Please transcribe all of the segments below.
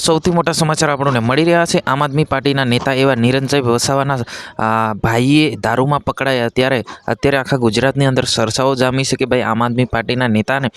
સૌથી મોટા સમાચાર આપણને મળી રહ્યા છે. આમ આદમી પાર્ટીના નેતા એવા નિરંજય વસાવાના ભાઈએ દારૂમાં પકડાયા ત્યારે અત્યારે આખા ગુજરાતની અંદર સરસાઓ જામી છે કે ભાઈ આમ આદમી પાર્ટીના નેતાને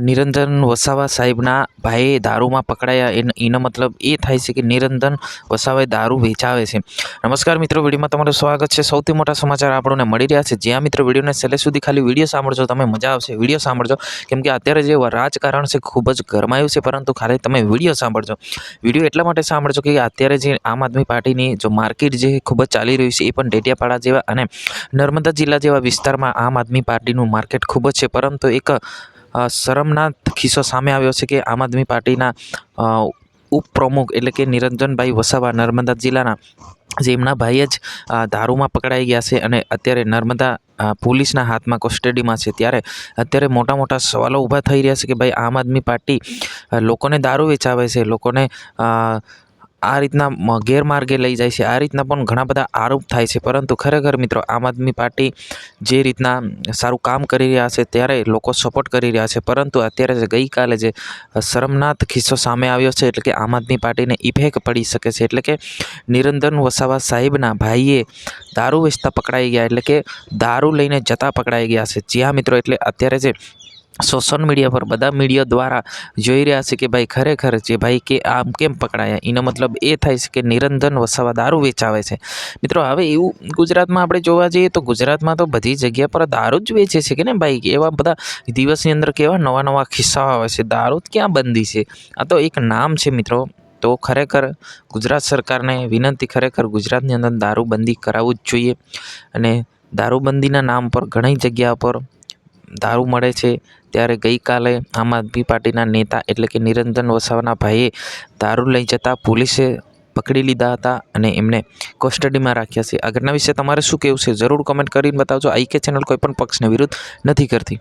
નિરંજન વસાવા સાહેબના ભાઈએ દારૂમાં પકડાયા. એન- એનો મતલબ એ થાય છે કે નિરંજન વસાવાએ દારૂ વેચાવે છે. નમસ્કાર મિત્રો, વિડીયોમાં તમારું સ્વાગત છે. સૌથી મોટા સમાચાર આપણને મળી રહ્યા છે. જ્યાં મિત્રો વિડીયોને છેલ્લે સુધી ખાલી વીડિયો સાંભળજો, તમે મજા આવશે. વીડિયો સાંભળજો. કેમ કે અત્યારે જે રાજકારણ છે ખૂબ જ ગરમાયું છે, પરંતુ ખાલી તમે વીડિયો સાંભળજો. વીડિયો એટલા માટે સાંભળજો કે અત્યારે જે આમ આદમી પાર્ટીની જો માર્કેટ જે ખૂબ જ ચાલી રહ્યું છે એ પણ ડેટિયાપાડા જેવા અને નર્મદા જિલ્લા જેવા વિસ્તારમાં આમ આદમી પાર્ટીનું માર્કેટ ખૂબ જ છે. પરંતુ એક શરમનાથ ખિસ્સો સામે આવ્યો છે કે આમ આદમી પાર્ટીના ઉપપ્રમુખ એટલે કે નિરંજનભાઈ વસાવા નર્મદા જિલ્લાના જે એમના ભાઈ જ દારૂમાં પકડાઈ ગયા છે અને અત્યારે નર્મદા પોલીસના હાથમાં કસ્ટડીમાં છે. ત્યારે અત્યારે મોટા મોટા સવાલો ઊભા થઈ રહ્યા છે કે ભાઈ આમ આદમી પાર્ટી લોકોને દારૂ વેચાવે છે, લોકોને આ રીતના ગેરમાર્ગે લઈ જાય છે. આ રીતના પણ ઘણા બધા આરોપ થાય છે. પરંતુ ખરેખર મિત્રો, આમ આદમી પાર્ટી જે રીતના સારું કામ કરી રહ્યા છે ત્યારે લોકો સપોર્ટ કરી રહ્યા છે. પરંતુ અત્યારે જે ગઈકાલે જે શરમનાથ કિસ્સો સામે આવ્યો છે, એટલે કે આમ આદમી પાર્ટીને ઇફેક્ટ પડી શકે છે. એટલે કે નિરંજન વસાવા સાહેબના ભાઈએ દારૂ વેચતા પકડાઈ ગયા, એટલે કે દારૂ લઈને જતા પકડાઈ ગયા છે. જ્યાં મિત્રો, એટલે અત્યારે જે સોશિયલ મીડિયા પર બધા મીડિયા દ્વારા જોઈ રહ્યા છે કે ભાઈ ખરેખર જે ભાઈ કે આમ કેમ પકડાયા? એનો મતલબ એ થાય છે કે નિરંજન વસાવા દારૂ વેચાવે છે. મિત્રો, હવે એવું ગુજરાતમાં આપણે જોવા જઈએ તો ગુજરાતમાં તો બધી જગ્યા પર દારૂ જ વેચે છે કે ને ભાઈ? એવા બધા દિવસની અંદર કેવા નવા નવા ખિસ્સાઓ આવે છે. દારૂ ક્યાં બંધી છે? આ તો એક નામ છે મિત્રો. તો ખરેખર ગુજરાત સરકારને વિનંતી ખરેખર ગુજરાતની અંદર દારૂબંધી કરાવવું જ જોઈએ. અને દારૂબંધીના નામ પર ઘણી જગ્યા પર દારૂ મળે છે. ત્યારે ગઈકાલે આમ આદમી પાર્ટીના નેતા એટલે કે નિરંજન વસાવાના ભાઈએ દારૂ લઈ જતા પોલીસે પકડી લીધા હતા અને એમને કસ્ટડીમાં રાખ્યા છે. આગળના વિશે તમારે શું કહેવું છે? જરૂર કમેન્ટ કરીને બતાવજો. આઈ કે ચેનલ કોઈપણ પક્ષને વિરુદ્ધ નથી કરતી.